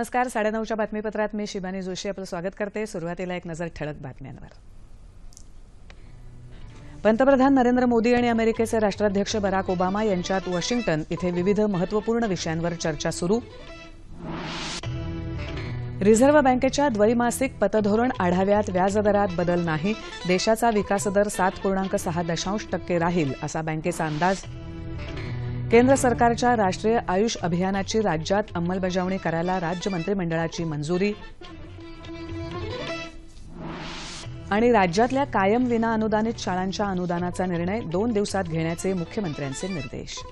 नमस्कार साडेनऊच्या बातमीपत्रात मी शिबानी जोशी आपलं स्वागत करते. सुरुवातीला एक नजर ठळक बातम्यांवर. पंतप्रधान नरेंद्र मोदी आणि अमेरिकेचे राष्ट्राध्यक्ष बराक ओबामा यांच्यात वॉशिंग्टन इथे विविध महत्त्वपूर्ण विषयांवर चर्चा सुरू. रिझर्व्ह बँकेच्या द्वैमासिक पतधोरण आढाव्यात व्याजदरात बदल नाही देशाचा विकासदर सात पूर्णांक सहा दशांश टक्के राहील असा बँकेचा अंदाज. केंद्र सरकारच्या राष्ट्रीय आयुष अभियानाची राज्यात अंमलबजावणी करायला राज्य मंत्रिमंडळाची मंजुरी. आणि राज्यातल्या कायम विना अनुदानित शाळांच्या अनुदानाचा निर्णय दोन दिवसात घेण्याचे मुख्यमंत्र्यांचे निर्देश.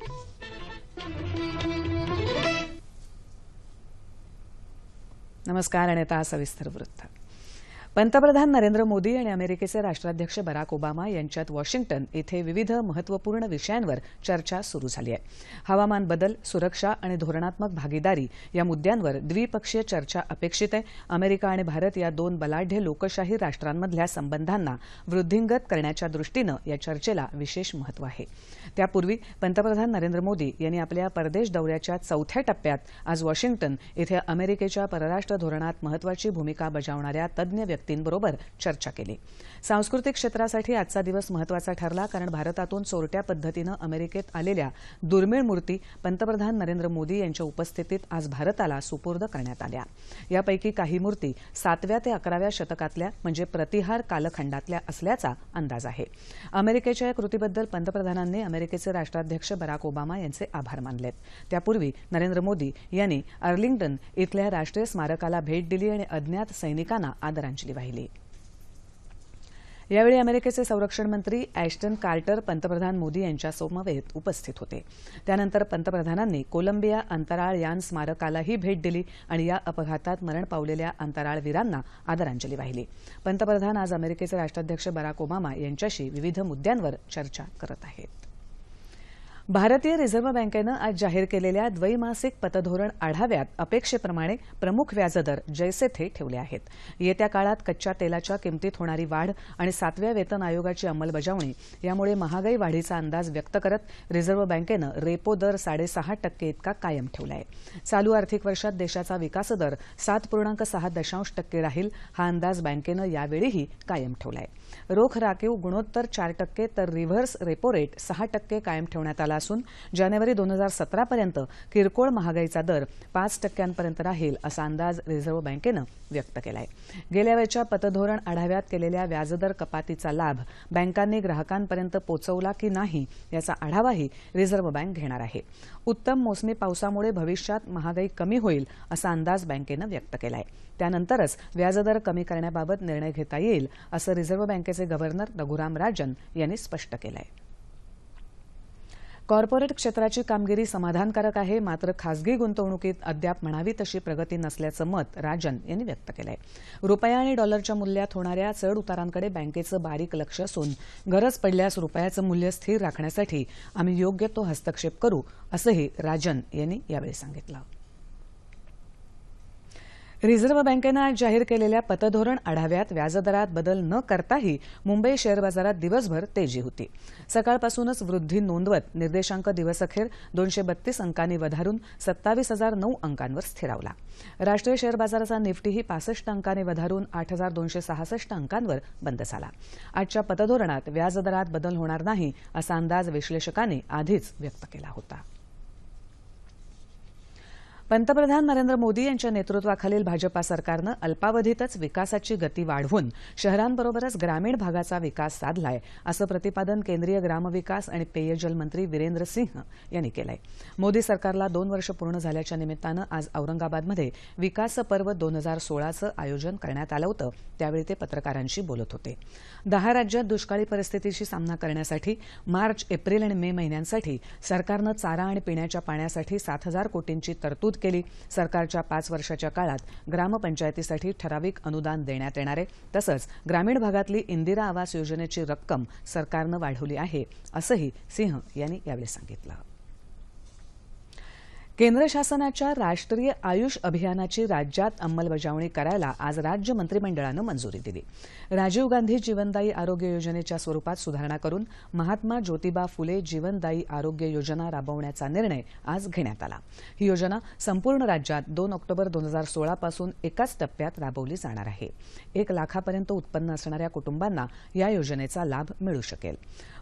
नमस्कार आणि आता सविस्तर वृत्त. पंतप्रधान नरेंद्र मोदी आणि अमेरिकेचे राष्ट्राध्यक्ष बराक ओबामा यांच्यात वॉशिंग्टन इथे विविध महत्त्वपूर्ण विषयांवर चर्चा सुरू झाली आहे. हवामान बदल सुरक्षा आणि धोरणात्मक भागीदारी या मुद्द्यांवर द्विपक्षीय चर्चा अपेक्षित आहे. अमेरिका आणि भारत या दोन बलाढ्य लोकशाही राष्ट्रांमधल्या संबंधांना वृद्धिंगत करण्याच्या दृष्टीनं या चर्चेला विशेष महत्त्व आहे. त्यापूर्वी पंतप्रधान नरेंद्र मोदी यांनी आपल्या परदेश दौऱ्याच्या चौथ्या टप्प्यात आज वॉशिंग्टन इथे अमेरिकेच्या परराष्ट्र धोरणात महत्वाची भूमिका बजावणाऱ्या तज्ज्ञ व्यक्तींबरोबर चर्चा केली. सांस्कृतिक क्षेत्रासाठी आजचा दिवस महत्त्वाचा ठरला कारण भारतातून चोरट्या पद्धतीनं अमेरिकेत आलेल्या दुर्मिळ मूर्ती पंतप्रधान नरेंद्र मोदी यांच्या उपस्थितीत आज भारताला सुपूर्द करण्यात आल्या. यापैकी काही मूर्ती सातव्या ते अकराव्या शतकातल्या म्हणजे प्रतिहार कालखंडातल्या असल्याचा अंदाज आहे. अमेरिकेच्या या कृतीबद्दल पंतप्रधानांनी अमेरिकेचे राष्ट्राध्यक्ष बराक ओबामा यांचे आभार मानलेत. त्यापूर्वी नरेंद्र मोदी यांनी अर्लिंग्टन इथल्या राष्ट्रीय स्मारकाला भेट दिली आणि अज्ञात सैनिकांना आदरांजली वाहिली. यावेळी अमेरिकेचे संरक्षण मंत्री अॅश्टन कार्टर पंतप्रधान मोदी यांच्या सोमवेत उपस्थित होते. त्यानंतर पंतप्रधानांनी कोलंबिया अंतराळ यान स्मारकालाही भेट दिली आणि या अपघातात मरण पावलेल्या अंतराळवीरांना आदरांजली वाहिली. पंतप्रधान आज अमेरिकेचे राष्ट्राध्यक्ष बराक ओबामा यांच्याशी विविध मुद्द्यांवर चर्चा करत आहेत. भारतीय रिझर्व्ह बँकेनं आज जाहीर केलेल्या द्वैमासिक पतधोरण आढाव्यात अपेक्षेप्रमाणे प्रमुख व्याजदर जैसे थे ठेवले आहेत. येत्या काळात कच्च्या तेलाच्या किमतीत होणारी वाढ आणि सातव्या वेतन आयोगाची अंमलबजावणी यामुळे महागाई वाढीचा अंदाज व्यक्त करत रिझर्व्ह बँकेनं रेपो दर साडेसहा टक्के इतका कायम ठेवला आहे चालू आर्थिक वर्षात देशाचा विकासदर सात पूर्णांक सहा दशांश टक्के राहील हा अंदाज बँकेनं यावेळीही कायम ठेवला आहे रोख राखीव गुणोत्तर चार टक्के तर रिव्हर्स रेपो रेट सहा टक्के कायम ठेवण्यात आला असून जानेवारी दोन हजार सतरापर्यंत किरकोळ महागाईचा दर पाच टक्क्यांपर्यंत राहील असा अंदाज रिझर्व्ह बँकेनं व्यक्त केला आहे गेल्या वेळच्या पतधोरण आढाव्यात केलेल्या व्याजदर कपातीचा लाभ बँकांनी ग्राहकांपर्यंत पोचवला की नाही याचा आढावाही रिझर्व्ह बँक घेणार आहे. उत्तम मोसमी पावसामुळे भविष्यात महागाई कमी होईल असा अंदाज बँकेनं व्यक्त केला आहे त्यानंतरच व्याजदर कमी करण्याबाबत निर्णय घेता येईल असं रिझर्व्ह बँकेचे गव्हर्नर रघुराम राजन यांनी स्पष्ट केलं आहे कॉर्पोरेट क्षेत्राची कामगिरी समाधानकारक आहे मात्र खासगी गुंतवणुकीत अद्याप म्हणावी तशी प्रगती नसल्याचं मत राजन यांनी व्यक्त केलं आहे रुपया आणि डॉलरच्या मूल्यात होणाऱ्या चढ उतारांकडे बँकेचं बारीक लक्ष असून गरज पडल्यास रुपयाचं मूल्य स्थिर राखण्यासाठी आम्ही योग्य तो हस्तक्षेप करू असंही राजन यांनी यावेळी सांगितलं. रिझर्व्ह बँकेनं आज जाहीर केलेल्या पतधोरण आढाव्यात व्याजदरात बदल न करताही मुंबई शेअर बाजारात दिवसभर तेजी होती. सकाळपासूनच वृद्धी नोंदवत निर्देशांक दिवसअखेर दोनशे बत्तीस अंकांनी वधारून सत्तावीस हजार नऊ अंकांवर स्थिरावला. राष्ट्रीय शेअर बाजाराचा निफ्टीही पासष्ट अंकांनी वधारून आठ हजार दोनशे सहासष्ट अंकांवर बंद झाला. आजच्या पतधोरणात व्याजदरात बदल होणार नाही असा अंदाज विश्लेषकांनी आधीच व्यक्त केला होता. पंतप्रधान नरेंद्र मोदी यांच्या नेतृत्वाखालील भाजपा सरकारनं अल्पावधीतच विकासाची गती वाढवून शहरांबरोबरच ग्रामीण भागाचा विकास साधलाय असं प्रतिपादन केंद्रीय ग्रामविकास आणि पेयजल मंत्री वीरेंद्र सिंह यांनी केलंय. मोदी सरकारला दोन वर्ष पूर्ण झाल्याच्या निमित्तानं आज औरंगाबादमध्ये विकास पर्व दोन हजार सोळाचं आयोजन करण्यात आलं होतं. त्यावेळी ते पत्रकारांशी बोलत होते. दहा राज्यात दुष्काळी परिस्थितीशी सामना करण्यासाठी मार्च एप्रिल आणि मे महिन्यांसाठी सरकारनं चारा आणि पिण्याच्या पाण्यासाठी सात हजार कोटींची तरतूद केली. सरकारच्या पाच वर्षाच्या काळात ग्रामपंचायतीसाठी ठराविक अनुदान देण्यात येणार आहे तसंच ग्रामीण भागातली इंदिरा आवास योजनेची रक्कम सरकारनं वाढवली आहे असंही सिंह यांनी यावेळी सांगितलं. केंद्र शासनाच्या राष्ट्रीय आयुष अभियानाची राज्यात अंमलबजावणी करायला आज राज्य मंत्रिमंडळानं मंजुरी दिली. राजीव गांधी जीवनदायी आरोग्य योजनेच्या स्वरूपात सुधारणा करून महात्मा ज्योतिबा फुले जीवनदायी आरोग्य योजना राबवण्याचा निर्णय आज घेण्यात आला. ही योजना संपूर्ण राज्यात दोन ऑक्टोबर दोन हजार सोळापासून एकाच टप्प्यात राबवली जाणार आहे. एक लाखापर्यंत उत्पन्न असणाऱ्या कुटुंबांना या योजनेचा लाभ मिळू शकेल.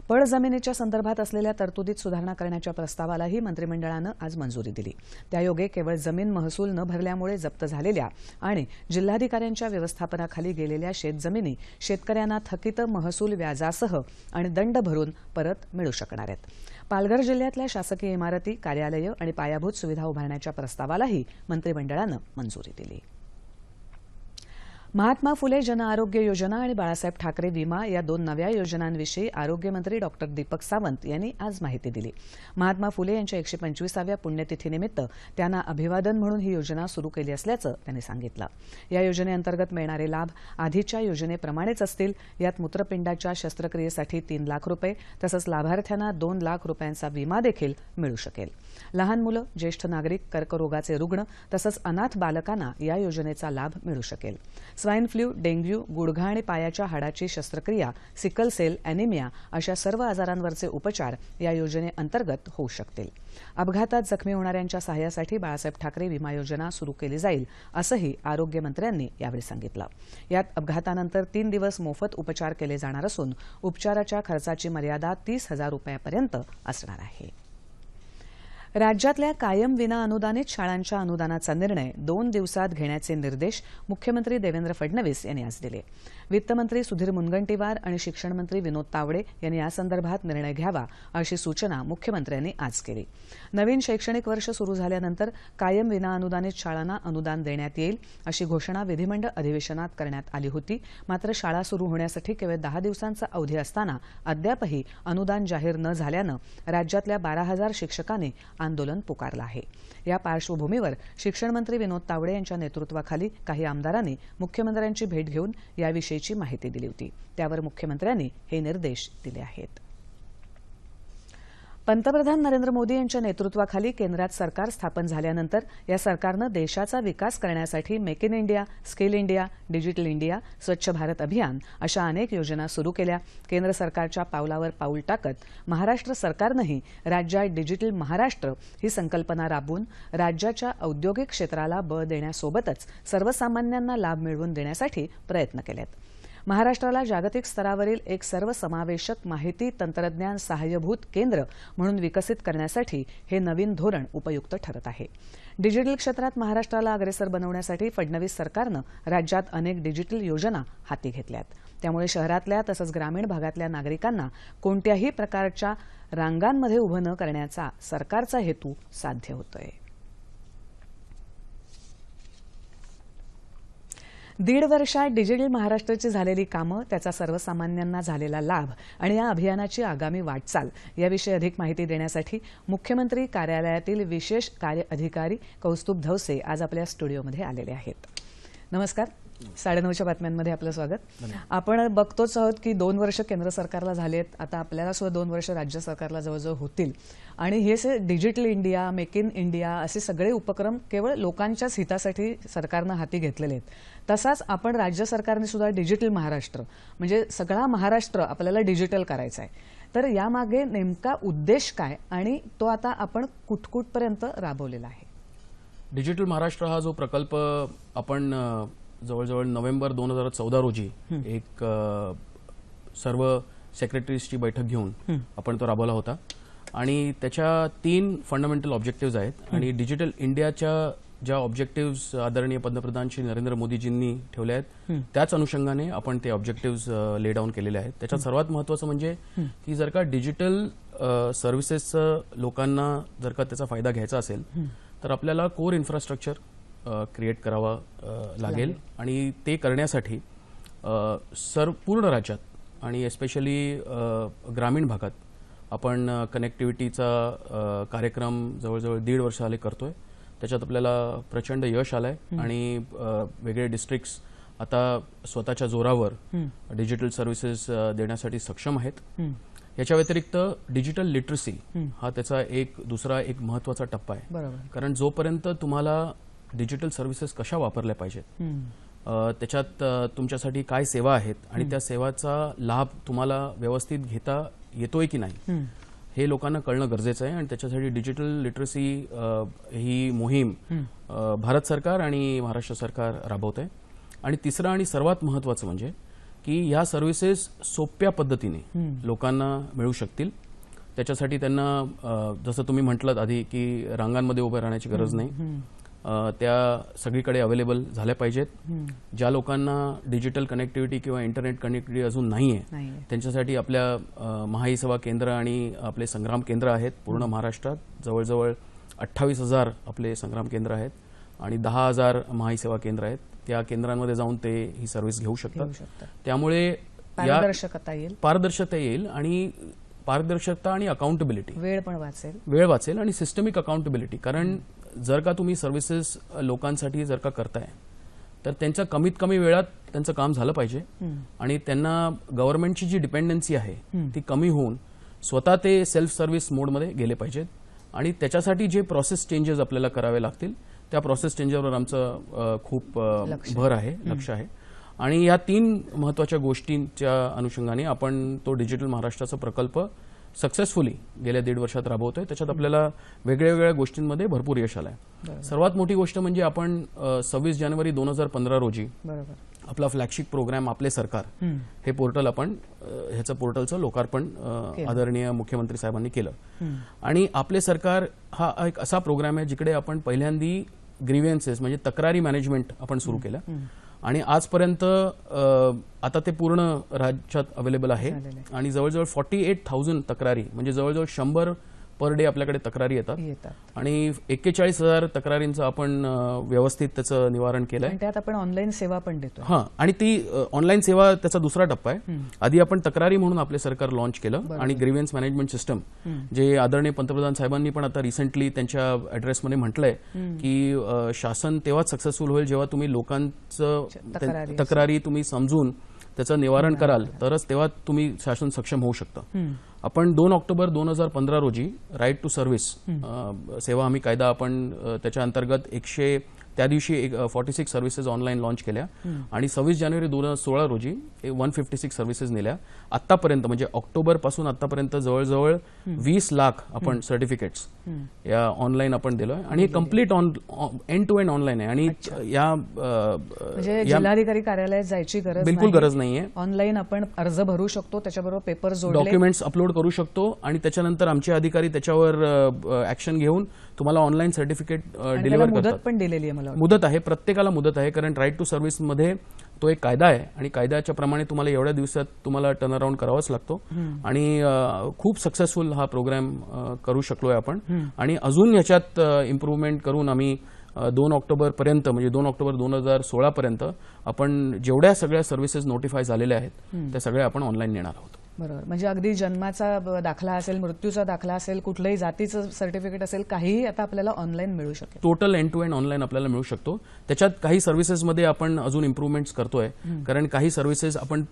पड जमिनीच्या संदर्भात असलेल्या तरतुदीत सुधारणा करण्याच्या प्रस्तावालाही मंत्रिमंडळानं आज मंजुरी दिली. त्यायोगे केवळ जमीन महसूल न भरल्यामुळे जप्त झालेल्या आणि जिल्हाधिकाऱ्यांच्या व्यवस्थापनाखाली गेलेल्या शेतजमिनी शेतकऱ्यांना थकित महसूल व्याजासह आणि दंड भरून परत मिळू शकणार आहेत. पालघर जिल्ह्यातल्या शासकीय इमारती कार्यालयं आणि पायाभूत सुविधा उभारण्याच्या प्रस्तावालाही मंत्रिमंडळानं मंजुरी दिली. महात्मा फुले जनआरोग्य योजना आणि बाळासाहेब ठाकरे विमा या दोन नव्या योजनांविषयी आरोग्यमंत्री डॉक्टर दीपक सावंत यांनी आज माहिती दिली. महात्मा फुले यांच्या एकशे पंचवीसाव्या पुण्यतिथीनिमित्त त्यांना अभिवादन म्हणून ही योजना सुरू केली असल्याचं त्यांनी सांगितलं. या योजनेअंतर्गत मिळणारे लाभ आधीच्या योजनेप्रमाणेच असतील. यात मूत्रपिंडाच्या शस्त्रक्रियेसाठी तीन लाख रुपये तसंच लाभार्थ्यांना दोन लाख रुपयांचा विमा देखील मिळू शकेल. लहान मुलं ज्येष्ठ नागरिक कर्करोगाचे रुग्ण तसंच अनाथ बालकांना या योजनेचा लाभ मिळू शकेल. स्वाईन फ्ल्यू डेंग्यू गुडघा आणि पायाच्या हाडाची शस्त्रक्रिया सिकल सेल अॅनिमिया अशा सर्व आजारांवरचे उपचार या योजनेअंतर्गत होऊ शकतील. अपघातात जखमी होणाऱ्यांच्या सहाय्यासाठी बाळासाहेब ठाकरे विमा योजना सुरू केली जाईल असंही आरोग्यमंत्र्यांनी यावेळी सांगितलं. यात अपघातानंतर तीन दिवस मोफत उपचार केले जाणार असून उपचाराच्या खर्चाची मर्यादा तीस हजार रुपयापर्यंत असणार आहे. राज्यातल्या कायम विना अनुदानित शाळांच्या अनुदानाचा निर्णय दोन दिवसात घेण्याचे निर्देश मुख्यमंत्री देवेंद्र फडणवीस यांनी आज दिले. वित्तमंत्री सुधीर मुनगंटीवार आणि शिक्षणमंत्री विनोद तावडे यांनी यासंदर्भात निर्णय घ्यावा अशी सूचना मुख्यमंत्र्यांनी आज केली. नवीन शैक्षणिक वर्ष सुरू झाल्यानंतर कायम विना अनुदानित शाळांना अनुदान देण्यात येईल अशी घोषणा विधिमंडळ अधिवेशनात करण्यात आली होती. मात्र शाळा सुरू होण्यासाठी केवळ दहा दिवसांचा अवधी असताना अद्यापही अनुदान जाहीर न झाल्यानं राज्यातल्या बारा हजार शिक्षकांनी आंदोलन पुकारलं आहे. या पार्श्वभूमीवर शिक्षणमंत्री विनोद तावडे यांच्या नेतृत्वाखाली काही आमदारांनी मुख्यमंत्र्यांची भेट घेऊन याविषयीची माहिती दिली होती. त्यावर मुख्यमंत्र्यांनी हे निर्देश दिले आहेत. पंतप्रधान नरेंद्र मोदी यांच्या नेतृत्वाखाली केंद्रात सरकार स्थापन झाल्यानंतर या सरकारनं देशाचा विकास करण्यासाठी Make in India Skill India Digital India Swachh Bharat Abhiyan अशा अनेक योजना सुरू केल्या. केंद्र सरकारच्या पावलावर पाऊल टाकत महाराष्ट्र सरकारनंही राज्यात डिजिटल महाराष्ट्र ही संकल्पना राबवून राज्याच्या औद्योगिक क्षेत्राला बळ देण्यासोबतच सर्वसामान्यांना लाभ मिळवून देण्यासाठी प्रयत्न केलेत. महाराष्ट्राला जागतिक स्तरावरील एक सर्वसमावेशक माहिती तंत्रज्ञान सहाय्यभूत केंद्र म्हणून विकसित करण्यासाठी हे नवीन धोरण उपयुक्त ठरत आहे. डिजिटल क्षेत्रात महाराष्ट्राला अग्रेसर बनवण्यासाठी फडणवीस सरकारनं राज्यात अनेक डिजिटल योजना हाती घेतल्यात. त्यामुळे शहरातल्या तसंच ग्रामीण भागातल्या नागरिकांना कोणत्याही प्रकारच्या रांगांमध्ये उभं न करण्याचा सरकारचा हेतू साध्य होतोय. दीड वर्षात डिजिटल महाराष्ट्राची झालेली कामं त्याचा सर्वसामान्यांना झालेला लाभ आणि या अभियानाची आगामी वाटचाल याविषयी अधिक माहिती देण्यासाठी मुख्यमंत्री कार्यालयातील विशेष कार्य अधिकारी कौस्तुभ धवसे आज आपल्या स्टुडिओमध्ये आलेले आहेत. नमस्कार. साडेनऊच्या बातम्यांमध्ये आपलं स्वागत. आपण बघतोच आहोत की दोन वर्ष केंद्र सरकारला झालेत. आता आपल्याला सुद्धा दोन वर्ष राज्य सरकारला जवळजवळ होतील. आणि हे से Digital India Make in India असे सगळे उपक्रम केवळ लोकांच्याच हितासाठी सरकारनं हाती घेतलेले आहेत. तसाच आपण राज्य सरकारने सुद्धा डिजिटल महाराष्ट्र म्हणजे सगळा महाराष्ट्र आपल्याला डिजिटल करायचा आहे. तर यामागे नेमका उद्देश काय आणि तो आता आपण कुठकुठपर्यंत राबवलेला आहे. डिजिटल महाराष्ट्र हा जो प्रकल्प आपण जवळजवळ नोव्हेंबर दोन हजार चौदा रोजी एक सर्व सेक्रेटरीजची बैठक घेऊन आपण तो राबवला होता. आणि त्याच्या तीन फंडामेंटल ऑब्जेक्टिव्ह आहेत. आणि डिजिटल इंडियाच्या ज्या ऑब्जेक्टिव्ह आदरणीय पंतप्रधान श्री नरेंद्र मोदीजींनी ठेवले आहेत त्याच अनुषंगाने आपण ते ऑब्जेक्टिव्ह ले डाऊन केलेले आहेत. त्याच्यात सर्वात महत्वाचं म्हणजे की जर का डिजिटल सर्व्हिसेसचं लोकांना जर का त्याचा फायदा घ्यायचा असेल तर आपल्याला कोर इन्फ्रास्ट्रक्चर क्रिएट करावा लागेल. आणि ते करण्यासाठी सर्व पूर्ण राज्यात आणि एस्पेशली ग्रामीण भागात आपण कनेक्टिव्हिटीचा कार्यक्रम जवळजवळ दीड वर्ष आले करतोय. त्याच्यात आपल्याला प्रचंड यश आलंय. आणि वेगळे डिस्ट्रिक्ट्स आता स्वतःच्या जोरावर डिजिटल सर्व्हिसेस देण्यासाठी सक्षम आहेत. याच्या व्यतिरिक्त डिजिटल लिटरसी हा त्याचा एक दुसरा एक महत्त्वाचा टप्पा आहे. बरोबर. कारण जोपर्यंत तुम्हाला डिजिटल सर्व्हिसेस कशा वापरल्या पाहिजेत? त्याच्यात तुमच्यासाठी काय सेवा आहेत आणि त्या सेवाचा लाभ तुम्हाला व्यवस्थित घेता येतोय की नाही. हे लोकांना कळणं गरजेचं आहे आणि त्याच्यासाठी डिजिटल लिटरसी ही मोहीम भारत सरकार आणि महाराष्ट्र सरकार राबवत आहे आणि तिसरं आणि सर्वात महत्वाचं म्हणजे की ह्या सर्व्हिसेस सोप्या पद्धतीने लोकांना मिळू शकतील. त्याच्यासाठी त्यांना जसं तुम्ही म्हटलं आधी की रांगांमध्ये उभं राहण्याची गरज नाही. त्या सगळीकडे अवेलेबल झाल्या पाहिजेत. ज्या लोकांना डिजिटल कनेक्टिव्हिटी किंवा इंटरनेट कनेक्टिव्हिटी अजून नाही आहे नाहीये. त्यांच्यासाठी आपल्या महाई सेवा केंद्र आणि आपले संग्राम केंद्र आहेत पूर्ण महाराष्ट्रात. जवळजवळ अठ्ठावीस हजार आपले संग्राम केंद्र आहेत आणि दहा हजार महाई सेवा केंद्र आहेत. त्या केंद्रांमध्ये जाऊन ते ही सर्व्हिस घेऊ शकतात. त्यामुळे पारदर्शकता येईल. पारदर्शकता येईल आणि पारदर्शकता आणि अकाउंटेबिलिटी वेळ पण वाचेल. वेळ वाचेल आणि सिस्टमिक अकाउंटेबिलिटी कारण जर का तुम्ही सर्व्हिसेस लोकांसाठी जर का करताय तर त्यांच्या कमीत कमी वेळात त्यांचं काम झालं पाहिजे. आणि त्यांना गव्हर्नमेंटची जी डिपेंडन्सी आहे ती कमी होऊन स्वतः ते सेल्फ सर्व्हिस मोडमध्ये गेले पाहिजेत. आणि त्याच्यासाठी जे प्रोसेस चेंजेस आपल्याला करावे लागतील त्या प्रोसेस चेंजवर आमचं खूप भर आहे लक्ष आहे. आणि या तीन महत्त्वाच्या गोष्टींच्या अनुषंगाने आपण तो डिजिटल महाराष्ट्राचा प्रकल्प सक्सेसफुली गेल्या दीड वर्षात राबवतोय. त्याच्यात आपल्याला वेगळ्या वेगळ्या गोष्टींमध्ये भरपूर यश आलंय. सर्वात मोठी गोष्ट म्हणजे आपण सव्वीस जानेवारी दोन हजार पंधरा रोजी आपला फ्लॅगशिप प्रोग्राम आपले सरकार हे पोर्टल आपण ह्याचं पोर्टलचं लोकार्पण आदरणीय मुख्यमंत्री साहेबांनी केलं. आणि आपले सरकार हा एक असा प्रोग्राम आहे जिकडे आपण पहिल्यांदी ग्रीव्हन्सेस म्हणजे तक्रारी मॅनेजमेंट आपण सुरू केलं आणि आजपर्यंत आता ते पूर्ण राज्यात अवेलेबल आहे. आणि जवळजवळ फॉर्टी एट थाउजंड तक्रारी म्हणजे जवळजवळ शंभर पर डे आपल्याकडे तक्रारी येतात. येतात. आणि एक्केचाळीस हजार तक्रारींचं आपण व्यवस्थित त्याचं निवारण केलंय. आणि त्यात आपण ऑनलाईन सेवा पण देतो हा आणि ती ऑनलाईन सेवा त्याचा दुसरा टप्पा आहे. आधी आपण तक्रारी म्हणून आपले सरकार लॉन्च केलं आणि ग्रीव्हन्स मॅनेजमेंट सिस्टम जे आदरणीय पंतप्रधान साहेबांनी पण आता रिसेंटली त्यांच्या ऍड्रेसमध्ये म्हटलंय की शासन तेव्हाच सक्सेसफुल होईल जेव्हा तुम्ही लोकांचं तक्रारी तुम्ही समजून त्याचं निवारण कराल तरच तेव्हा तुम्ही शासन सक्षम होऊ शकतं. आपण दोन ऑक्टोबर दोन हजार पंधरा रोजी राईट टू सर्व्हिस सेवा हमी कायदा आपण त्याच्या अंतर्गत एकशे त्या दिवशी एक forty six services online launch केल्या. आणि सव्वीस जानेवारी दोन हजार सोळा रोजी वन फिफ्टी सिक्स सर्व्हिसेस नेल्या. आतापर्यंत म्हणजे ऑक्टोबरपासून आतापर्यंत जवळजवळ वीस लाख आपण सर्टिफिकेट्स या ऑनलाईन आपण दिलोय आणि हे complete on end to end online आहे. आणि या म्हणजे या जिल्हाधिकारी कार्यालयात जायची गरज बिलकुल गरज नाहीये. ऑनलाईन आपण अर्ज भरू शकतो त्याच्याबरोबर पेपर डॉक्युमेंट्स अपलोड करू शकतो. आणि त्याच्यानंतर आमचे अधिकारी त्याच्यावर ऍक्शन घेऊन तुम्हाला ऑनलाईन सर्टिफिकेट डिलिव्हर मुदत पण दिलेली आहे मला. मुदत आहे प्रत्येकाला मुदत आहे कारण राईट टू सर्व्हिसमध्ये तो एक कायदा आहे आणि कायद्याच्या प्रमाणे तुम्हाला एवढ्या दिवसात तुम्हाला टर्न अराउंड करावाच लागतो. आणि अ, खूप सक्सेसफुल हा प्रोग्राम करू शकलोय आपण. आणि अजून ह्याच्यात इम्प्रूव्हमेंट करून आम्ही दोन ऑक्टोबर पर्यंत म्हणजे दोन ऑक्टोबर दोन हजार सोळा पर्यंत आपण जेवढ्या सगळ्या सर्व्हिसेस नोटिफाय झालेल्या आहेत त्या सगळ्या आपण ऑनलाईन नेणार आहोत. बरोबर. म्हणजे अगदी जन्माचा दाखला असेल मृत्यूचा दाखला असेल कुठलंही जातीचं सर्टिफिकेट असेल काहीही आता आपल्याला ऑनलाईन मिळू शकेल. Total end to end online आपल्याला मिळू शकतो. त्याच्यात काही सर्व्हिसेसमध्ये आपण अजून इम्प्रूव्हमेंट्स करतोय. कारण काही सर्व्हिसेस आपण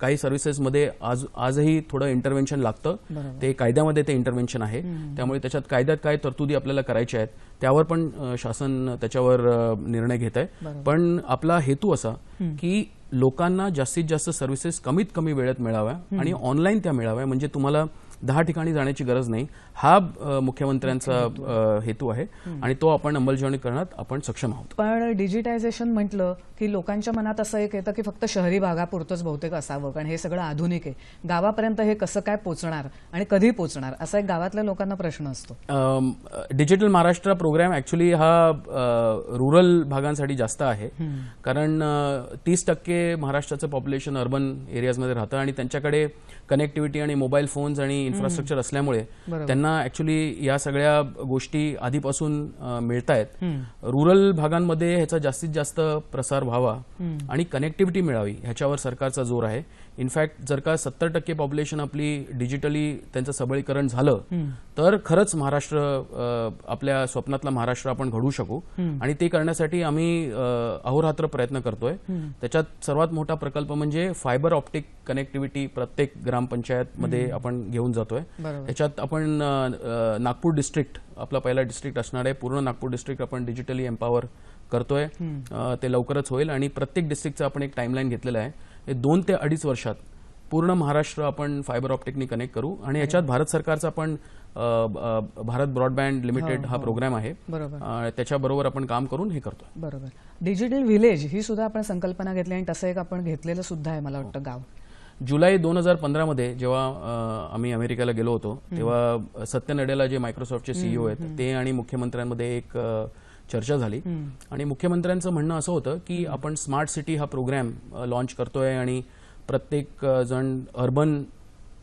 काही सर्व्हिसेसमध्ये आज आजही थोडं इंटरव्हेन्शन लागतं. ते कायद्यामध्ये ते इंटरव्हेन्शन आहे. त्यामुळे त्याच्यात कायद्यात काय तरतुदी आपल्याला करायच्या आहेत त्यावर पण शासन त्याच्यावर निर्णय घेत आहे पण आपला हेतू असा की लोकांना जास्तीत जास्त सर्व्हिसेस कमीत कमी वेळेत मिळाव्या आणि ऑनलाईन त्या मिळाव्या. म्हणजे तुम्हाला दहा ठिकाणी जाण्याची गरज नाही. हा मुख्यमंत्र्यांचा हेतू आहे आणि तो आपण अंमलबजावणी करण्यात आपण सक्षम आहोत. पण डिजिटायझेशन म्हटलं की लोकांच्या मनात असं एक येतं की फक्त शहरी भागापुरतंच बहुतेक असावं कारण हे सगळं आधुनिक आहे. गावापर्यंत हे कसं काय पोचणार आणि कधी पोचणार असा एक गावातल्या लोकांना प्रश्न असतो. डिजिटल महाराष्ट्र प्रोग्राम ऍक्च्युली हा रुरल भागांसाठी जास्त आहे. कारण तीस टक्के महाराष्ट्राचं पॉप्युलेशन अर्बन एरियाजमध्ये राहतं आणि त्यांच्याकडे कनेक्टिव्हिटी आणि मोबाईल फोन्स आणि इन्फ्रास्ट्रक्चर असल्यामुळे त्यांना ऍक्च्युली या सगळ्या गोष्टी आधीपासून मिळत आहेत रुरल भागांमध्ये ह्याचा जास्तीत जास्त प्रसार व्हावा आणि कनेक्टिव्हिटी मिळावी ह्याच्यावर सरकारचा जोर आहे. इनफॅक्ट जर का सत्तर टक्के पॉप्युलेशन आपली डिजिटली त्यांचं सबळीकरण झालं तर खरंच महाराष्ट्र आपल्या स्वप्नातला महाराष्ट्र आपण घडवू शकू. आणि ते करण्यासाठी आम्ही अहोरात्र प्रयत्न करतोय. त्याच्यात सर्वात मोठा प्रकल्प म्हणजे फायबर ऑप्टिक कनेक्टिव्हिटी प्रत्येक ग्रामपंचायतमध्ये आपण घेऊन जातोय. बरोबर. याच्यात आपण नागपूर डिस्ट्रिक्ट आपला पहिला डिस्ट्रिक्ट असणार आहे. पूर्ण नागपूर डिस्ट्रिक्ट आपण डिजिटली एम्पावर करतोय. ते लवकरच होईल. आणि प्रत्येक डिस्ट्रिक्टचा आपण एक टाइमलाईन घेतलेला आहे. दोन ते अडीच वर्षात पूर्ण महाराष्ट्र आपण फायबर ऑप्टिकनी कनेक्ट करू. आणि याच्यात भारत सरकारचा पण भारत ब्रॉडबँड लिमिटेड हा प्रोग्राम आहे. बरोबर. अ, त्याच्याबरोबर आपण काम करून हे करतोय. बरोबर. डिजिटल व्हिलेज ही सुद्धा आपण संकल्पना घेतली आणि तसं एक आपण घेतलेलं सुद्धा आहे मला वाटतं गाव. जुलै दोन हजार पंधरामध्ये जेव्हा आम्ही अमेरिकेला गेलो होतो तेव्हा सत्य नडेला जे मायक्रोसॉफ्टचे सीईओ आहेत ते आणि मुख्यमंत्र्यांमध्ये एक चर्चा झाली. आणि मुख्यमंत्र्यांचं म्हणणं असं होतं की आपण स्मार्ट सिटी हा प्रोग्राम लॉन्च करतोय आणि प्रत्येक जण अर्बन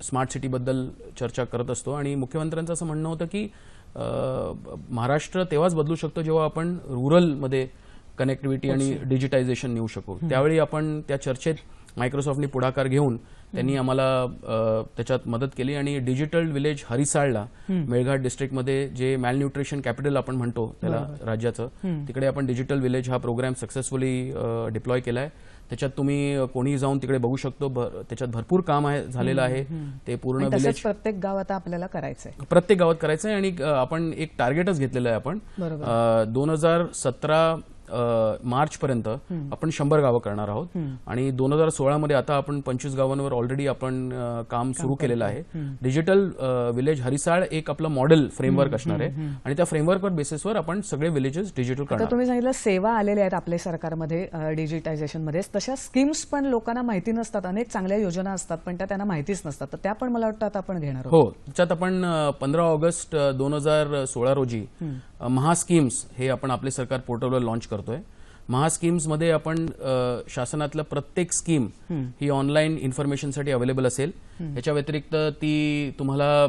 स्मार्ट सिटीबद्दल चर्चा करत असतो. आणि मुख्यमंत्र्यांचं असं म्हणणं होतं की महाराष्ट्र तेव्हाच बदलू शकतो जेव्हा आपण रुरलमध्ये कनेक्टिव्हिटी आणि डिजिटायझेशन नेऊ शकू. त्यावेळी आपण त्या चर्चेत मायक्रोसॉफ्टने पुढाकार घेऊन त्यांनी आम्हाला त्याच्यात मदत केली आणि डिजिटल विलेज हरिसाळला मेळघाट डिस्ट्रिक्टमध्ये जे मॅलन्यूट्रिशन कॅपिटल आपण म्हणतो त्याला राज्याचं तिकडे आपण डिजिटल विलेज हा प्रोग्राम सक्सेसफुली डिप्लॉय केलाय. त्याच्यात तुम्ही कोणीही जाऊन तिकडे बघू शकतो त्याच्यात भरपूर काम आहे झालेलं आहे. ते पूर्ण विलेज प्रत्येक गाव आता आपल्याला करायचंय. प्रत्येक गावात करायचं आहे आणि आपण एक टार्गेटच घेतलेलं आहे आपण. दोन हजार सतरा मार्च पर्यंत आपण शंभर गावं करणार आहोत. आणि दोन हजार सोळामध्ये आता आपण पंचवीस गावांवर ऑलरेडी आपण काम सुरू केलेलं आहे. डिजिटल विलेज हरिसाळ एक आपलं मॉडेल फ्रेमवर्क असणार आहे. आणि त्या फ्रेमवर्कवर बेसिसवर आपण सगळे विलेजेस डिजिटल करणार तुम्ही सांगितलं सेवा आलेल्या आहेत आपल्या सरकारमध्ये डिजिटायझेशनमध्ये. तशा स्कीम्स पण लोकांना माहिती नसतात. अनेक चांगल्या योजना असतात पण त्या त्यांना माहितीच नसतात. तर त्या पण मला वाटतं आता आपण घेणार आहोत. हो. त्याच्यात आपण पंधरा ऑगस्ट दोन हजार सोळा रोजी अ, महास्कीम्स हे आपण आपले सरकार पोर्टलवर लॉन्च करतोय. महास्कीम्समध्ये आपण शासनातलं प्रत्येक स्कीम ही ऑनलाईन इन्फॉर्मेशनसाठी अवेलेबल असेल. याच्या व्यतिरिक्त ती तुम्हाला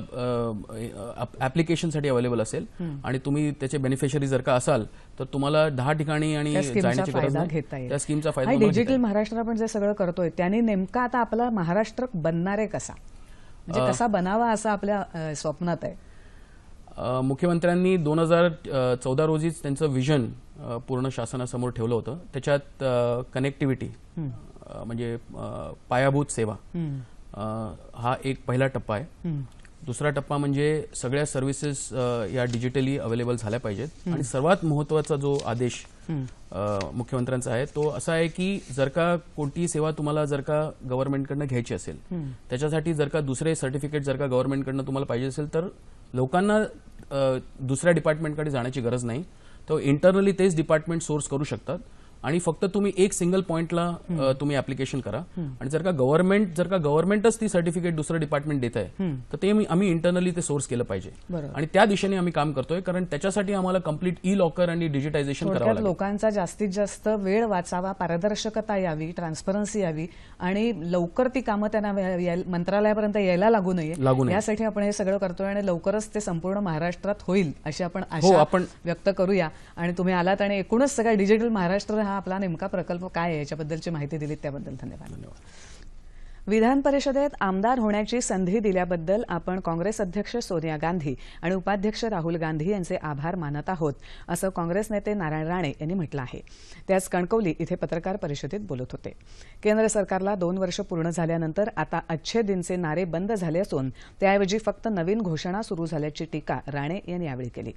ऍप्लिकेशनसाठी अवेलेबल असेल. आणि तुम्ही त्याचे बेनिफिशरी जर का असाल तर तुम्हाला दहा ठिकाणी आणि जाण्याची गरज त्या स्कीमचा फायदा डिजिटल महाराष्ट्र आपण जे सगळं करतोय त्याने नेमका आता आपला महाराष्ट्र बनणार आहे कसा? म्हणजे कसा बनावा असं आपल्या स्वप्नात आहे. मुख्यमंत्र्यांनी दोन हजार चौदा रोजीच त्यांचं विजन पूर्ण शासनासमोर ठेवलं होतं. त्याच्यात कनेक्टिव्हिटी म्हणजे पायाभूत सेवा हा एक पहिला टप्पा आहे. दुसरा टप्पा म्हणजे सगळ्या सर्व्हिसेस या डिजिटली अवेलेबल झाल्या पाहिजेत. आणि सर्वात महत्त्वाचा जो आदेश मुख्यमंत्र्यांचा आहे तो असा आहे की जर का कोणतीही सेवा तुम्हाला जर का गव्हर्नमेंटकडनं घ्यायची असेल त्याच्यासाठी जर का दुसरे सर्टिफिकेट जर का गव्हर्नमेंटकडनं तुम्हाला पाहिजे असेल तर लोकांना दुसऱ्या डिपार्टमेंटकडे जाण्याची गरज नाही. तो इंटरनली तेच डिपार्टमेंट सोर्स करू शकतात. आणि फक्त तुम्ही एक सिंगल पॉइंटला अ, तुम्ही ऍप्लिकेशन करा. आणि जर का गव्हर्नमेंट जर का गव्हर्नमेंटच ती सर्टिफिकेट दुसरं डिपार्टमेंट देत आहे तर ते आम्ही इंटरनली ते सोर्स केलं पाहिजे. आणि त्या दिशेने आम्ही काम करतोय कारण त्याच्यासाठी आम्हाला कंप्लीट ई लॉकर आणि डिजिटायझेशन करावं लोकांचा जास्तीत जास्त वेळ वाचावा पारदर्शकता यावी ट्रान्सपरन्सी यावी आणि लवकर ती कामं त्यांना मंत्रालयापर्यंत यायला लागू नये. लागू नये. यासाठी आपण हे सगळं करतोय आणि लवकरच ते संपूर्ण महाराष्ट्रात होईल अशी आपण हो आशा व्यक्त करूया. आणि तुम्ही आलात आणि एकूणच सगळा डिजिटल महाराष्ट्र हा आपला नेमका प्रकल्प काय आहे? याच्याबद्दलची माहिती दिलीत त्याबद्दल धन्यवाद. विधान परिषदेत आमदार होण्याची संधी दिल्याबद्दल आपण काँग्रेस अध्यक्ष सोनिया गांधी आणि उपाध्यक्ष राहुल गांधी यांचे आभार मानत आहोत असं काँग्रेस नेते नारायण राणे यांनी म्हटलं आहे. ते आज कणकवली इथे पत्रकार परिषदेत बोलत होते. केंद्र सरकारला दोन वर्ष पूर्ण झाल्यानंतर आता अच्छे दिनचे नारे बंद झाले असून त्याऐवजी फक्त नवीन घोषणा सुरू झाल्याची टीका राणे यांनी यावेळी केली.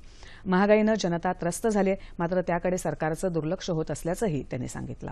महागाईनं जनता त्रस्त झाली मात्र त्याकडे सरकारचं दुर्लक्ष होत असल्याचंही त्यांनी सांगितलं.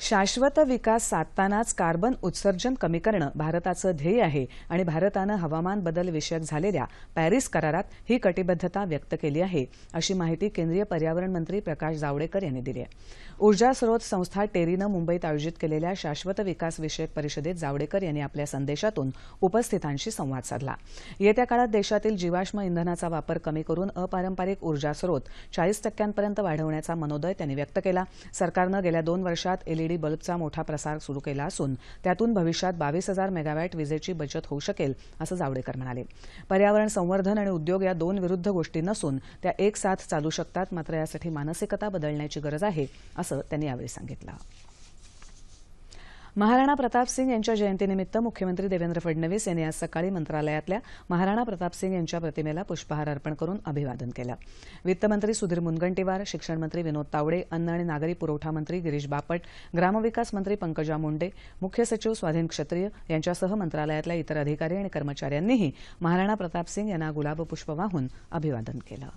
शाश्वत विकास साधतानाच कार्बन उत्सर्जन कमी करणं भारताचं ध्येय आहे आणि भारतानं हवामान बदल विषयक झालेल्या पॅरिस करारात ही कटिबद्धता व्यक्त केली आहे अशी माहिती केंद्रीय पर्यावरण मंत्री प्रकाश जावडेकर यांनी दिली आहे. ऊर्जा स्रोत संस्था टेरीनं मुंबईत आयोजित केलेल्या शाश्वत विकास विषयक परिषदेत जावडेकर यांनी आपल्या संदेशातून उपस्थितांशी संवाद साधला. येत्या काळात देशातील जीवाश्म इंधनाचा वापर कमी करून अपारंपरिक ऊर्जा स्रोत चाळीस टक्क्यांपर्यंत वाढवण्याचा मनोदय त्यांनी व्यक्त केला. सरकारनं गेल्या दोन वर्षात एलईडी बल्बचा मोठा प्रसार सुरू केला असून त्यातून भविष्यात बावीस हजार मेगावॅट विजेची बचत होऊ शकेल असं जावडेकर म्हणाले. पर्यावरण संवर्धन आणि उद्योग या दोन विरुद्ध गोष्टी नसून त्या एक साथ चालू शकतात मात्र यासाठी मानसिकता बदलण्याची गरज आहे असं त्यांनी यावेळी सांगितलं. महाराणा प्रताप सिंग यांच्या जयंतीनिमित्त मुख्यमंत्री देवेंद्र फडणवीस यांनी आज सकाळी मंत्रालयातल्या महाराणा प्रताप सिंग यांच्या प्रतिमेला पुष्पहार अर्पण करून अभिवादन केलं. वित्तमंत्री सुधीर मुनगंटीवार शिक्षणमंत्री विनोद तावडे अन्न आणि नागरी पुरवठा मंत्री गिरीश बापट ग्रामविकास मंत्री पंकजा मुंडे मुख्य सचिव स्वाधीन क्षत्रिय यांच्यासह मंत्रालयातल्या इतर अधिकारी आणि कर्मचाऱ्यांनीही महाराणा प्रताप सिंग यांना गुलाबपुष्प वाहून अभिवादन केलं.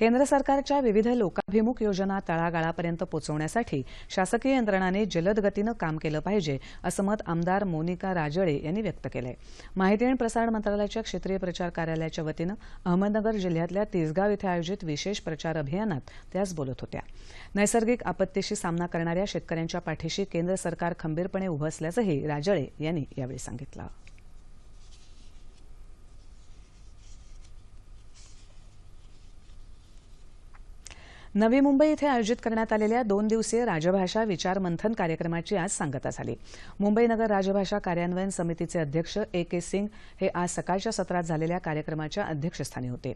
केंद्र सरकारच्या विविध लोकाभिमुख योजना तळागाळापर्यंत पोहोचवण्यासाठी शासकीय यंत्रणाने जलद गतीनं काम केलं पाहिजे असं मत आमदार मोनिका राजळे यांनी व्यक्त केलंय. माहिती आणि प्रसारण मंत्रालयाच्या क्षेत्रीय प्रचार कार्यालयाच्या वतीनं अहमदनगर जिल्ह्यातल्या तिसगाव इथं आयोजित विशेष प्रचार अभियानात त्या बोलत होत्या. नैसर्गिक आपत्तीशी सामना करणाऱ्या शेतकऱ्यांच्या पाठीशी केंद्र सरकार खंबीरपणे उभं असल्याचंही राजळे यांनी यावेळी सांगितलं. नवी मुंबई इथे आयोजित करण्यात आलेल्या दोन दिवसीय राजभाषा विचार मंथन कार्यक्रमाची आज सांगता झाली. मुंबई नगर राजभाषा कार्यान्वयन समितीचे अध्यक्ष ए के सिंग हे आज सकाळच्या सत्रात झालेल्या कार्यक्रमाच्या अध्यक्षस्थानी होते.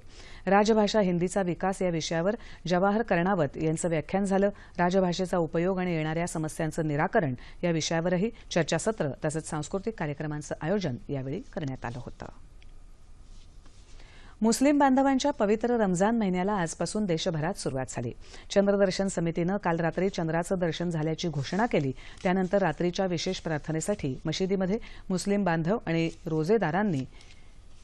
राजभाषा हिंदीचा विकास या विषयावर जवाहर कर्णावत यांचं व्याख्यान झालं. राजभाषेचा उपयोग आणि येणाऱ्या समस्यांचं निराकरण या विषयावरही चर्चासत्र तसंच सांस्कृतिक कार्यक्रमांचं आयोजन यावेळी करण्यात आलं होतं. मुस्लिम बांधवांच्या पवित्र रमजान महिन्याला आजपासून देशभरात सुरुवात झाली. चंद्रदर्शन समितीनं काल रात्री चंद्राचं दर्शन झाल्याची घोषणा केली. त्यानंतर रात्रीच्या विशेष प्रार्थनेसाठी मशिदीमध्ये मुस्लिम बांधव आणि रोजेदारांनी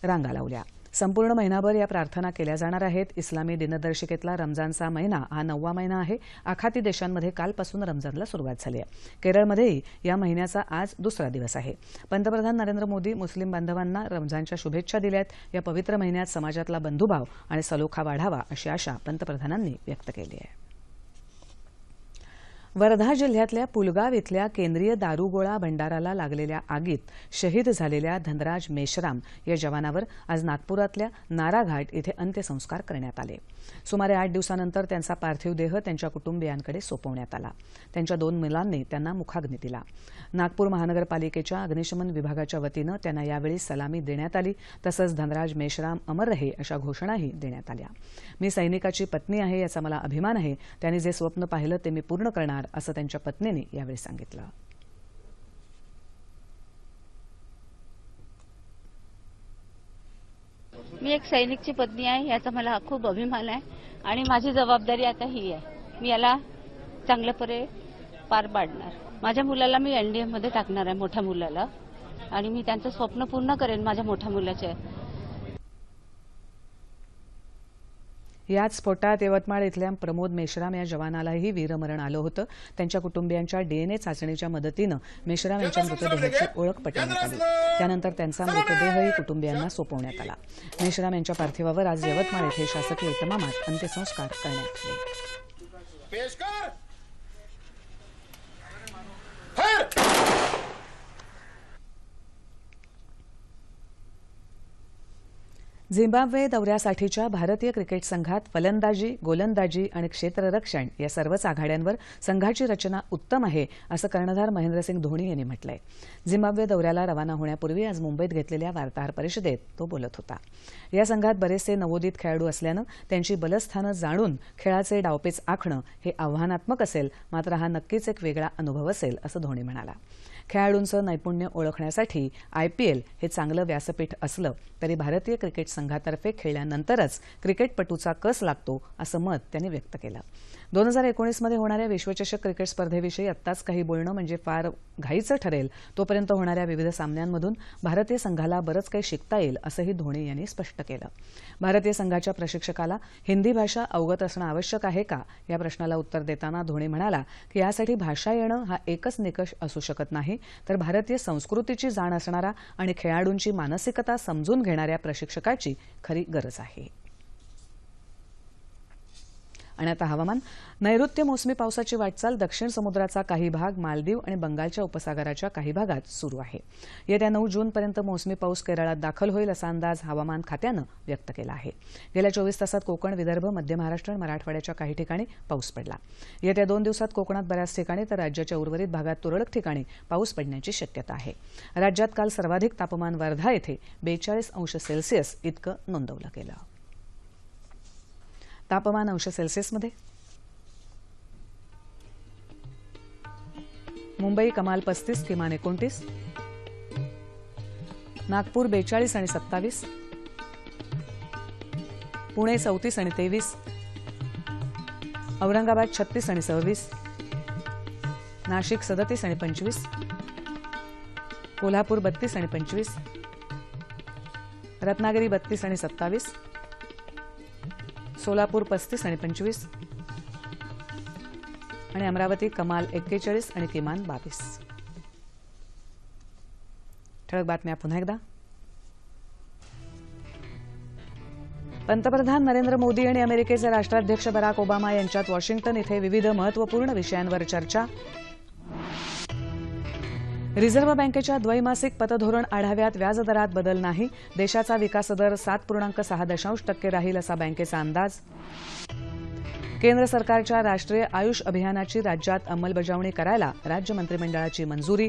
रांगा लावल्या. संपूर्ण महिनाभर या प्रार्थना केल्या जाणार आहेत. इस्लामी दिनदर्शिकेतला रमजानचा महिना हा नववा महिना आहे. आखाती देशांमध्ये कालपासून रमजानला सुरुवात झाली आहे. केरळमध्येही या महिन्याचा आज दुसरा दिवस आहे. पंतप्रधान नरेंद्र मोदी मुस्लिम बांधवांना रमजानच्या शुभेच्छा दिल्यात. या पवित्र महिन्यात समाजातला बंधुभाव आणि सलोखा वाढावा अशी आशा पंतप्रधानांनी व्यक्त केली आहे. वर्धा जिल्ह्यातल्या पुलगाव इथल्या केंद्रीय दारुगोळा भंडाराला लागलेल्या आगीत शहीद झालेल्या धनराज मेश्राम या जवानावर आज नागपुरातल्या नाराघाट इथे अंत्यसंस्कार करण्यात आले. सुमारे आठ दिवसानंतर त्यांचा पार्थिव देह त्यांच्या कुटुंबियांकडे सोपवण्यात आला. त्यांच्या दोन मुलांनी त्यांना मुखाग्नी दिला. नागपूर महानगरपालिकेच्या अग्निशमन विभागाच्या वतीनं त्यांना यावेळी सलामी देण्यात आली तसंच धनराज मेश्राम अमर रहे अशा घोषणाही देण्यात आल्या. मी सैनिकाची पत्नी आहे याचा मला अभिमान आहे. त्यांनी जे स्वप्न पाहिलं ते मी पूर्ण करणार असं त्यांच्या पत्नीने यावेळी सांगितलं. मी एक सैनिकची पत्नी आहे याचा मला खूप अभिमान आहे आणि माझी जबाबदारी आता ही आहे. मी याला चांगल्यापणे पार पाडणार. माझ्या मुलाला मी एनडीए मध्ये टाकणार आहे मोठ्या मुलाला. आणि मी त्यांचं स्वप्न पूर्ण करेन माझ्या मोठ्या मुलाचे. याच स्फोटात यवतमाळ इथल्या प्रमोद मेश्राम या जवानालाही वीरमरण आलं होतं. त्यांच्या कुटुंबियांच्या डीएनए चाचणीच्या मदतीनं मेश्राम यांच्या मृतदेहाची ओळख पटवण्यात आली. त्यानंतर त्यांचा मृतदेहही कुटुंबियांना सोपवण्यात आला. मेश्राम यांच्या पार्थिवावर आज यवतमाळ इथे शासकीय इतमामात अंत्यसंस्कार करण्यात आले. झिम्बाब्वे दौऱ्यासाठीच्या भारतीय क्रिकेट संघात फलंदाजी गोलंदाजी आणि क्षेत्ररक्षण या सर्वच आघाड्यांवर संघाची रचना उत्तम आहे असं कर्णधार महेंद्रसिंग धोनी यांनी म्हटलंय. झिम्बाब्वे दौऱ्याला रवाना होण्यापूर्वी आज मुंबईत घेतलेल्या वार्ताहर परिषदेत तो बोलत होता. या संघात बरेचसे नवोदित खेळाडू असल्यानं त्यांची बलस्थानं जाणून खेळाचे डावपेच आखणं हे आव्हानात्मक असेल मात्र हा नक्कीच एक वेगळा अनुभव असेल असं धोनी म्हणाला. खेळाडूंचं नैपुण्य ओळखण्यासाठी आयपीएल हे चांगलं व्यासपीठ असलं तरी भारतीय क्रिकेट संघातर्फे खेळल्यानंतरच क्रिकेटपटूचा कस लागतो असं मत त्यांनी व्यक्त केलं. दोन हजार एकोणीसमध्ये होणाऱ्या विश्वचषक क्रिकेट स्पर्धेविषयी आत्ताच काही बोलणं म्हणजे फार घाईचं ठरेल तोपर्यंत होणाऱ्या विविध सामन्यांमधून भारतीय संघाला बरंच काही शिकता येईल असंही धोनी यांनी स्पष्ट केलं. भारतीय संघाच्या प्रशिक्षकाला हिंदी भाषा अवगत असणं आवश्यक आहे का? या प्रश्नाला उत्तर देताना धोनी म्हणाला की यासाठी भाषा येणं हा एकच निकष असू शकत नाही तर भारतीय संस्कृतीची जाण असणारा आणि खेळाडूंची मानसिकता समजून घेणाऱ्या प्रशिक्षकाची खरी गरज आहे. आणि आता हवामान. नैऋत्य मोसमी पावसाची वाटचाल दक्षिण समुद्राचा काही भाग मालदीव आणि बंगालच्या उपसागराच्या काही भागात सुरू आहे. येत्या नऊ जूनपर्यंत मोसमी पाऊस केरळात दाखल होईल असा अंदाज हवामान खात्यानं व्यक्त केला आहे. गेल्या चोवीस तासात कोकण विदर्भ मध्य महाराष्ट्र आणि मराठवाड्याच्या काही ठिकाणी पाऊस पडला. येत्या दोन दिवसात कोकणात बऱ्याच ठिकाणी तर राज्याच्या उर्वरित भागात तुरळक ठिकाणी पाऊस पडण्याची शक्यता आहे. राज्यात काल सर्वाधिक तापमान वर्धा येथे बेचाळीस अंश सेल्सिअस इतकं नोंदवलं गेलं. तापमान अंश सेल्सिअसमध्ये? मुंबई कमाल पस्तीस किमान एकोणतीस. नागपूर बेचाळीस आणि सत्तावीस. पुणे चौतीस आणि तेवीस. औरंगाबाद छत्तीस आणि सव्वीस. नाशिक सदतीस आणि पंचवीस. कोल्हापूर बत्तीस आणि पंचवीस. रत्नागिरी बत्तीस आणि सत्तावीस. सोलापूर पस्तीस आणि पंचवीस. आणि अमरावती कमाल एक्केचाळीस आणि किमान बावीस. ठळक बातम्या पुन्हा एकदा. पंतप्रधान नरेंद्र मोदी आणि अमेरिकेचे राष्ट्राध्यक्ष बराक ओबामा यांच्यात वॉशिंग्टन इथे विविध महत्त्वपूर्ण विषयांवर चर्चा. रिझर्व्ह बँकेच्या द्वैमासिक पतधोरण आढाव्यात व्याजदरात बदल नाही. देशाचा विकासदर सात पूर्णांक सहा दशांश टक्के राहील असा बँकेचा अंदाज. केंद्र सरकारच्या राष्ट्रीय आयुष अभियानाची राज्यात अंमलबजावणी करायला राज्य मंत्रिमंडळाची मंजुरी.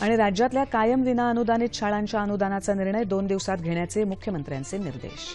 आणि राज्यातल्या कायम विना अनुदानित शाळांच्या अनुदानाचा निर्णय दोन दिवसात घेण्याचे मुख्यमंत्र्यांचे निर्देश.